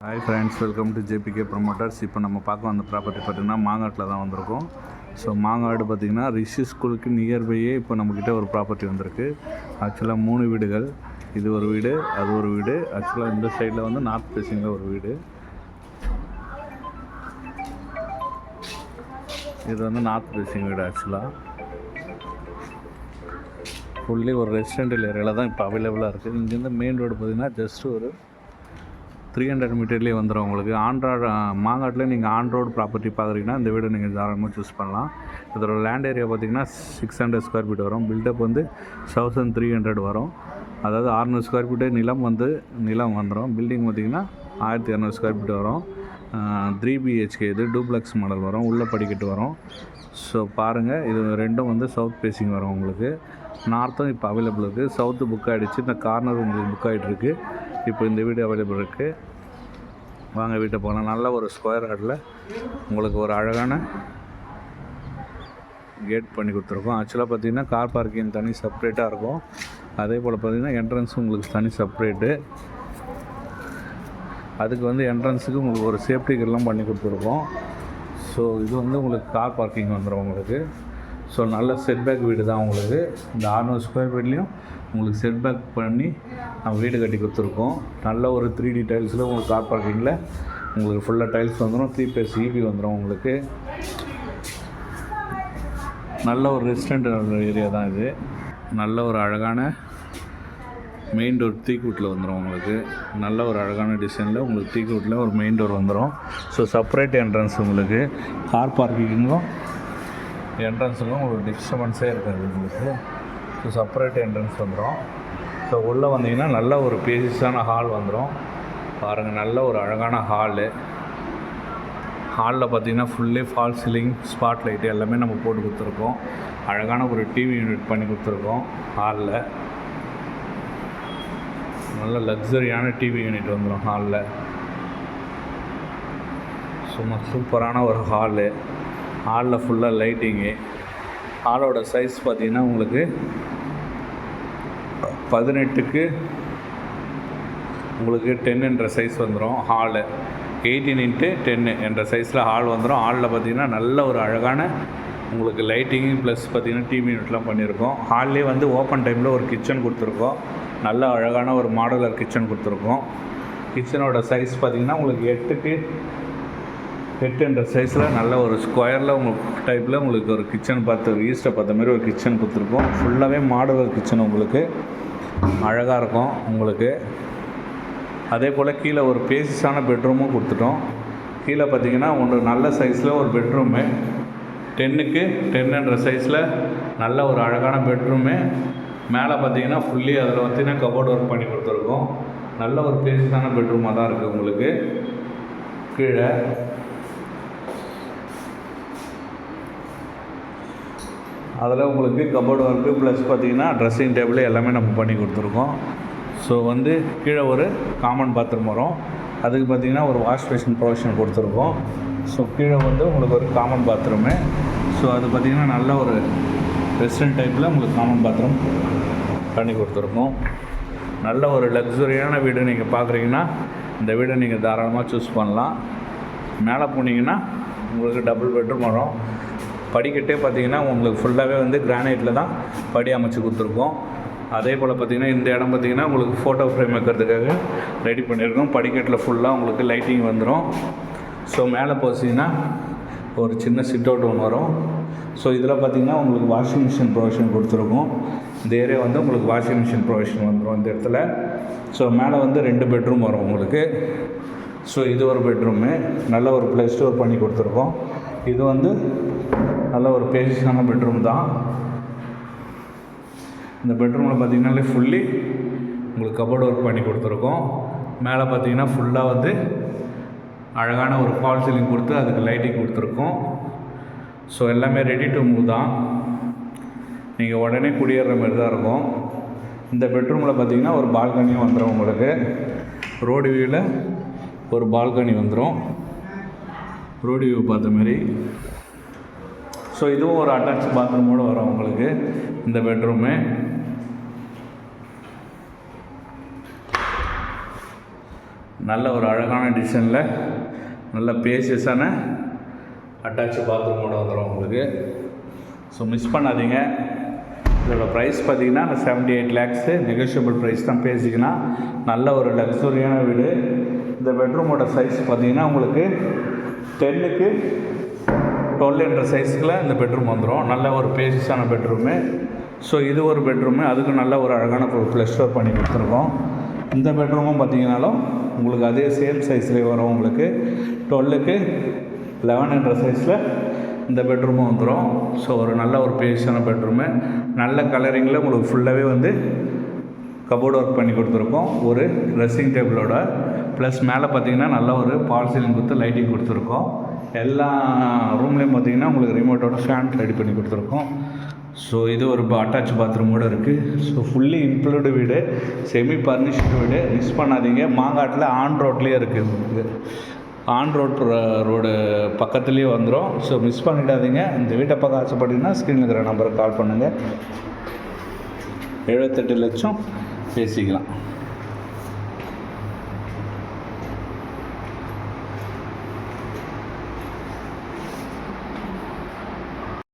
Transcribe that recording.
Hi friends welcome to JBK promoters இப்போ நம்ம பார்க்க வந்த ப்ராப்பர்ட்டி பார்த்திங்கன்னா மாங்காட்டில் தான் வந்திருக்கோம். ஸோ மாங்காடு பார்த்திங்கன்னா ரிஷி ஸ்கூலுக்கு நியர்பையே இப்போ நம்மக்கிட்ட ஒரு ப்ராப்பர்ட்டி வந்திருக்கு. ஆக்சுவலாக மூணு வீடுகள். இது ஒரு வீடு அது ஒரு வீடு. ஆக்சுவலாக இந்த சைடில் வந்து நார்த் ஃபேஸிங்கில் ஒரு வீடு. இது வந்து நார்த் ஃபேஸிங் வீடு ஆக்சுவலாக ஃபுல்லி ஒரு ரெசிடென்டல் ஏரியாவில் தான் இப்போ அவைலபிளாக இருக்குது இங்கேருந்து மெயின் ரோடு பார்த்திங்கன்னா ஜஸ்ட் ஒரு த்ரீ ஹண்ட்ரட் மீட்டர்லேயே வந்துடும் உங்களுக்கு. ஆண்ட்ராய்டு மாங்காட்டில் நீங்கள் ஆண்ட்ராய்டு ப்ராப்பர்ட்டி பார்க்குறீங்கன்னா இந்த வீடு நீங்கள் தாராளமாக சூஸ் பண்ணலாம். இதோட லேண்ட் ஏரியா பார்த்தீங்கன்னா சிக்ஸ் ஹண்ட்ரட் ஸ்கொயர் ஃபீட் வரும். பில்டப் வந்து தௌசண்ட் த்ரீ ஹண்ட்ரட் வரும். அதாவது அறநூறு ஸ்கொயர் ஃபீட்டு நிலம் வந்து நிலம் வந்துடும் பில்டிங் பார்த்திங்கன்னா ஆயிரத்தி இரநூறு ஸ்கொயர் ஃபீட் வரும். த்ரீ பிஹெச்கே இது டூப்ளெக்ஸ் மாடல் வரும். உள்ளே படிக்கட்டு வரும். ஸோ பாருங்கள் இது ரெண்டும் வந்து சவுத் ஃபேஸிங் வரும் உங்களுக்கு. நார்த்தும் இப்போ அவைலபிள் இருக்குது சவுத்து புக் ஆகிடுச்சு இந்த கார்னர் உங்களுக்கு புக் ஆகிட்டுருக்கு இப்போ இந்த வீடு அவைலபிள் இருக்குது வாங்க வீட்டை போகலாம். நல்ல ஒரு ஸ்கொயர் ஹார்டில் உங்களுக்கு ஒரு அழகான கேட் பண்ணி கொடுத்துருக்கோம். ஆக்சுவலாக பார்த்தீங்கன்னா கார் பார்க்கிங் தனி செப்பரேட்டாக இருக்கும். அதே போல் பார்த்தீங்கன்னா என்ட்ரன்ஸ் உங்களுக்கு தனி செப்பரேட்டு அதுக்கு வந்து என்ட்ரன்ஸுக்கு உங்களுக்கு ஒரு சேஃப்டி கிரெல்லாம் பண்ணி கொடுத்துருக்கோம். ஸோ இது வந்து உங்களுக்கு கார் பார்க்கிங் வந்துடும் உங்களுக்கு. ஸோ நல்ல செட்பேக் வீடு தான் உங்களுக்கு. இந்த அறுநூறு ஸ்கொயர் ஃபீட்லேயும் உங்களுக்கு செட்பேக் பண்ணி நம்ம வீடு கட்டி கொடுத்துருக்கோம். நல்ல ஒரு த்ரீ டி டைல்ஸில் உங்களுக்கு கார் பார்க்கிங்கில் உங்களுக்கு ஃபுல்லாக டைல்ஸ் வந்துடும் த்ரீ பேஸ் ஈபி வந்துடும் உங்களுக்கு. நல்ல ஒரு ரெசிடென்ட் ஏரியா தான் இது. நல்ல ஒரு அழகான மெயின் டோர் தீக்கூட்டில் வந்துடும் உங்களுக்கு. நல்ல ஒரு அழகான டிசைனில் உங்களுக்கு தீக்கூட்டில் ஒரு மெயின் டோர் வந்துடும் ஸோ செப்பரேட் என்ட்ரன்ஸ் உங்களுக்கு. கார் பார்க்கிங்கும் என்ட்ரன்ஸுக்கும் உங்களுக்கு டிஸ்டர்பன்ஸே இருக்காது உங்களுக்கு. ஸோ செப்பரேட் என்ட்ரன்ஸ் வந்துடும் ஸோ உள்ளே வந்தீங்கன்னா நல்ல ஒரு பேசிஸான ஹால் வந்துடும் பாருங்கள் நல்ல ஒரு அழகான ஹாலு ஹாலில் பார்த்தீங்கன்னா ஃபுல்லே ஃபால் சீலிங் ஸ்பாட் லைட் எல்லாமே நம்ம போட்டு கொடுத்துருக்கோம். அழகான ஒரு டிவி யூனிட் பண்ணி கொடுத்துருக்கோம் ஹாலில் நல்ல லக்ஸரியான டிவி யூனிட் வந்துடும் ஹாலில் சும்மா சூப்பரான ஒரு ஹாலு ஹாலில் ஃபுல்லாக லைட்டிங்கு. ஹாலோட சைஸ் பார்த்தீங்கன்னா உங்களுக்கு பதினெட்டுக்கு உங்களுக்கு டென் என்ற சைஸ் வந்துடும் ஹாலு எயிட்டீன் இன்ட்டு டென்னு என்ற சைஸில் ஹால் வந்துடும் ஹாலில் பார்த்தீங்கன்னா நல்ல ஒரு அழகான உங்களுக்கு லைட்டிங்கு ப்ளஸ் பார்த்தீங்கன்னா டிவி யூனிட்லாம் பண்ணியிருக்கோம். ஹால்லே வந்து ஓப்பன் டைமில் ஒரு கிச்சன் கொடுத்துருக்கோம். நல்ல அழகான ஒரு மாடலர் கிச்சன் கொடுத்துருக்கோம். கிச்சனோட சைஸ் பார்த்தீங்கன்னா உங்களுக்கு எட்டுக்கு எட்டு சைஸில் நல்ல ஒரு ஸ்கொயரில் உங்களுக்கு டைப்பில் உங்களுக்கு ஒரு கிச்சன் பார்த்து ஒரு ஈஸ்ட்டை பார்த்த மாதிரி ஒரு கிச்சன் கொடுத்துருக்கோம். ஃபுல்லாகவே மாடுவர் கிச்சன் உங்களுக்கு. அழகாக இருக்கும் உங்களுக்கு. அதே போல் கீழே ஒரு பேசிஸான பெட்ரூமும் கொடுத்துட்டோம். கீழே பார்த்தீங்கன்னா ஒன்று நல்ல சைஸில் ஒரு பெட்ரூமு டென்னுக்கு டென்னுன்ற சைஸில் நல்ல ஒரு அழகான பெட்ரூமு மேலே பார்த்தீங்கன்னா ஃபுல்லி அதில் பார்த்தீங்கன்னா கபோர்டு ஒர்க் பண்ணி கொடுத்துருக்கோம். நல்ல ஒரு பேசிஸான பெட்ரூமாக தான் இருக்குது உங்களுக்கு. கீழே அதில் உங்களுக்கு கபோர்டு ஒர்க்கு ப்ளஸ் பார்த்தீங்கன்னா ட்ரெஸ்ஸிங் டேபிள் எல்லாமே நம்ம பண்ணி கொடுத்துருக்கோம். ஸோ வந்து கீழே ஒரு காமன் பாத்ரூம் வரும். அதுக்கு பார்த்தீங்கன்னா ஒரு வாஷ் பேஷன் ப்ரொவிஷன் கொடுத்துருக்கோம். ஸோ கீழே வந்து உங்களுக்கு ஒரு காமன் பாத்ரூமு ஸோ அது பார்த்திங்கன்னா நல்ல ஒரு ரெஸ்டன்ட் டைப்பில் உங்களுக்கு காமன் பாத்ரூம் பண்ணி கொடுத்துருக்கோம். நல்ல ஒரு லக்ஸுரியான வீடு நீங்கள் பார்க்குறீங்கன்னா இந்த வீடை நீங்கள் தாராளமாக சூஸ் பண்ணலாம். மேலே போனீங்கன்னா உங்களுக்கு டபுள் பெட்ரூம் வரும். படிக்கட்டே பார்த்தீங்கன்னா உங்களுக்கு ஃபுல்லாகவே வந்து கிரானைட்டில் தான் படி அமைச்சு கொடுத்துருக்கோம். அதே போல் பார்த்தீங்கன்னா இந்த இடம் பார்த்தீங்கன்னா உங்களுக்கு ஃபோட்டோ ஃப்ரேம் வைக்கிறதுக்காக ரெடி பண்ணியிருக்கோம். படிக்கட்டில் ஃபுல்லாக உங்களுக்கு லைட்டிங் வந்துடும் ஸோ மேலே போச்சிங்கன்னா ஒரு சின்ன சிட் அவுட் ஒன்று வரும். ஸோ இதில் பார்த்தீங்கன்னா உங்களுக்கு வாஷிங் மிஷின் ப்ரொவிஷன் கொடுத்துருக்கோம். இந்த ஏரியா வந்து உங்களுக்கு வாஷிங் மிஷின் ப்ரொவிஷன் வந்துடும் இந்த இடத்துல. ஸோ மேலே வந்து ரெண்டு பெட்ரூம் வரும் உங்களுக்கு. ஸோ இது ஒரு பெட்ரூமு நல்ல ஒரு ப்ளே ஸ்டோர் பண்ணி கொடுத்துருக்கோம். இது வந்து நல்ல ஒரு பேசிஸான பெட்ரூம் தான். இந்த பெட்ரூமில் பார்த்திங்கனாலே ஃபுல்லி உங்களுக்கு கபோர்டு ஒர்க் பண்ணி கொடுத்துருக்கோம். மேலே பார்த்தீங்கன்னா ஃபுல்லாக வந்து அழகான ஒரு ஃபால் சீலிங் கொடுத்து அதுக்கு லைட்டிங் கொடுத்துருக்கோம். ஸோ எல்லாமே ரெடி டு மூவ் தான். நீங்கள் உடனே குடியேற மாதிரி தான் இருக்கும். இந்த பெட்ரூமில் பார்த்தீங்கன்னா ஒரு பால்கனியும் வந்துடும் உங்களுக்கு. ரோடு வியூவில் ஒரு பால்கனி வந்துடும் ரோடு வியூ பார்த்த மாதிரி. ஸோ இதுவும் ஒரு அட்டாச் பாத்ரூமோடு வரும் உங்களுக்கு இந்த பெட்ரூமு நல்ல ஒரு அழகான டிசைனில் நல்ல பேசியஸான அட்டாச் பாத்ரூமோட வந்துடும் உங்களுக்கு. ஸோ மிஸ் பண்ணாதீங்க. இதோட ப்ரைஸ் பார்த்தீங்கன்னா seventy eight lakhs negotiable price தான் பேசிக்கலாம். நல்ல ஒரு லக்ஸுரியான வீடு. இந்த பெட்ரூமோட சைஸ் பார்த்தீங்கன்னா உங்களுக்கு டென்னுக்கு டுவெல் என்ற சைஸில் இந்த பெட்ரூம் வந்துடும் நல்ல ஒரு பேசிஸான பெட்ரூமு ஸோ இது ஒரு பெட்ரூமு அதுக்கு நல்ல ஒரு அழகான ஒரு ஸ்டோர் பண்ணி கொடுத்துருக்கோம். இந்த பெட்ரூமும் பார்த்தீங்கன்னாலும் உங்களுக்கு அதே சேம் சைஸ்லேயே வரும் உங்களுக்கு. டுவெல்லுக்கு லெவன் என்ற சைஸில் இந்த பெட்ரூமும் வந்துடும் ஸோ ஒரு நல்ல ஒரு பேசியான பெட்ரூமு நல்ல கலரிங்கில் உங்களுக்கு ஃபுல்லாகவே வந்து கபோர்டு ஒர்க் பண்ணி கொடுத்துருக்கோம். ஒரு ட்ரெஸ்ஸிங் டேபிளோட ப்ளஸ் மேலே பார்த்தீங்கன்னா நல்ல ஒரு பால் சீலிங் கொடுத்து லைட்டிங் கொடுத்துருக்கோம். எல்லா ரூம்லேயும் பார்த்தீங்கன்னா உங்களுக்கு ரிமோட்டோட ஃபேன் ரெடி பண்ணி கொடுத்துருக்கோம். ஸோ இது ஒரு அட்டாச் பாத்ரூமோடு இருக்குது ஸோ ஃபுல்லி இன்க்ளூடு வீடு செமி பர்னிஷ்டு வீடு. மிஸ் பண்ணாதீங்க. மாங்காட்டில் ஆன் ரோட்லேயே இருக்குது உங்களுக்கு ஆன் ரோட் ரோடு பக்கத்துலேயே வந்துடும் ஸோ மிஸ் பண்ணிடாதீங்க. இந்த வீட்டை பக்கம் ஆசைப்பட்டீங்கன்னா ஸ்க்ரீனில் இருக்கிற நம்பருக்கு கால் பண்ணுங்கள் எழுபத்தெட்டு லட்சம். பேசிக்கலாம்.